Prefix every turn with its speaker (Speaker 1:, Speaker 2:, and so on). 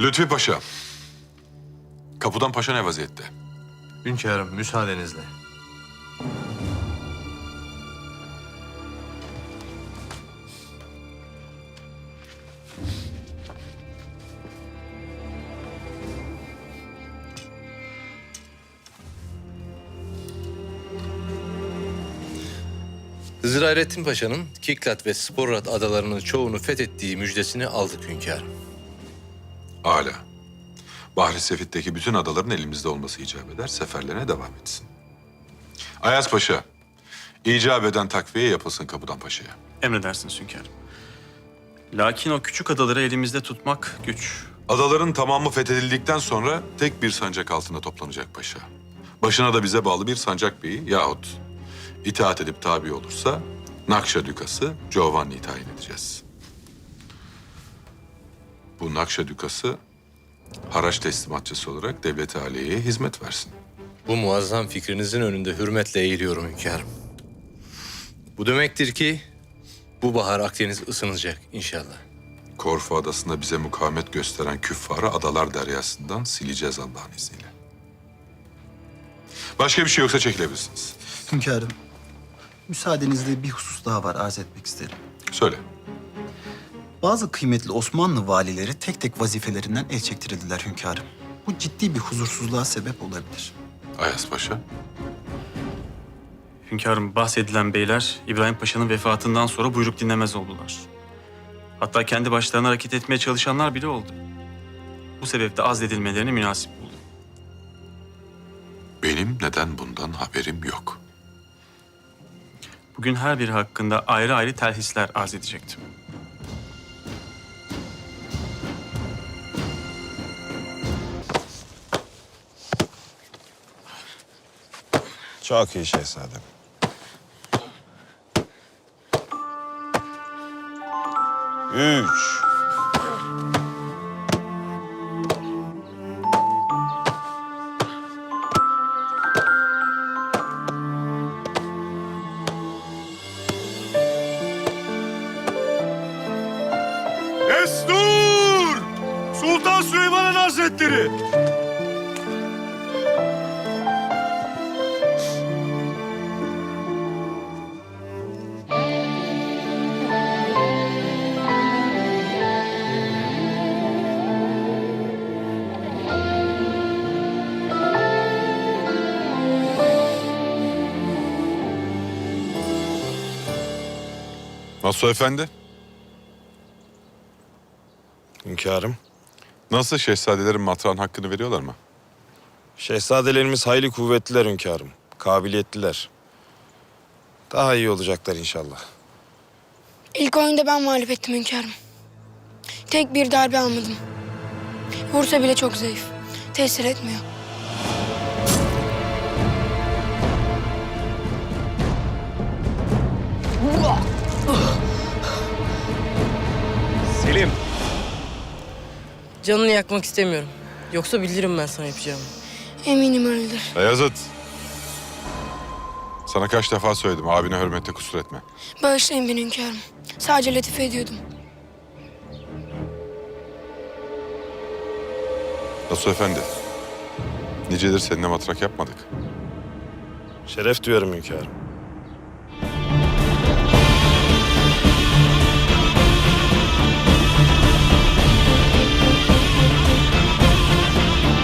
Speaker 1: Lütfi Paşa. Kapıdan Paşa ne vaziyette?
Speaker 2: Hünkârım müsaadenizle.
Speaker 3: Hızır Hayrettin Paşa'nın Kiklat ve Sporrat adalarının çoğunu fethettiği müjdesini aldık hünkârım.
Speaker 1: Âlâ. Bahri Sefit'teki bütün adaların elimizde olması icap eder. Seferlerine devam etsin. Ayaz Paşa. icap eden takviye yapılsın Kapıdan Paşa'ya.
Speaker 4: Emredersiniz hünkârım. Lakin o küçük adaları elimizde tutmak güç.
Speaker 1: Adaların tamamı fethedildikten sonra tek bir sancak altında toplanacak paşa. Başına da bize bağlı bir sancak beyi yahut itaat edip tabi olursa Nakşa Dükası Giovanni'yi tayin edeceğiz. Bu Nakşa Dükası haraç teslimatçısı olarak devlet aliyeye hizmet versin.
Speaker 3: Bu muazzam fikrinizin önünde hürmetle eğiliyorum hünkârım. Bu demektir ki bu bahar Akdeniz ısınacak inşallah.
Speaker 1: Korfu Adası'nda bize mukavemet gösteren küffarı adalar deryasından sileceğiz Allah'ın izniyle. Başka bir şey yoksa çekilebilirsiniz.
Speaker 5: Hünkârım, müsaadenizle bir husus daha var arz etmek isterim.
Speaker 1: Söyle.
Speaker 5: Bazı kıymetli Osmanlı valileri tek tek vazifelerinden el çektirildiler hünkârım. Bu ciddi bir huzursuzluğa sebep olabilir.
Speaker 1: Ayas Paşa.
Speaker 4: Hünkârım bahsedilen beyler İbrahim Paşa'nın vefatından sonra buyruk dinlemez oldular. Hatta kendi başlarına hareket etmeye çalışanlar bile oldu. Bu sebeple azledilmelerini münasip buldum.
Speaker 1: Benim neden bundan haberim yok.
Speaker 4: Bugün her biri hakkında ayrı ayrı telhisler arz edecektim.
Speaker 6: Çok iyi şehzadem. Üç.
Speaker 7: Destur! Sultan Süleyman'ın Hazretleri!
Speaker 1: Nasıl efendi?
Speaker 6: Hünkârım.
Speaker 1: Nasıl şehzadelerin matran hakkını veriyorlar mı?
Speaker 6: Şehzadelerimiz hayli kuvvetliler hünkârım. Kabiliyetliler. Daha iyi olacaklar inşallah.
Speaker 8: İlk oyunda ben mağlup ettim hünkârım. Tek bir darbe almadım. Vursa bile çok zayıf. Tesir etmiyor.
Speaker 9: Canını yakmak istemiyorum. Yoksa bildiririm ben sana yapacağımı.
Speaker 8: Eminim öyledir.
Speaker 1: Beyazıt. Sana kaç defa söyledim abine hürmette kusur etme.
Speaker 8: Bağışlayın beni hünkârım. Sadece latife ediyordum.
Speaker 1: Nasıl efendi? Nicedir seninle matrak yapmadık.
Speaker 6: Şeref duyarım hünkârım.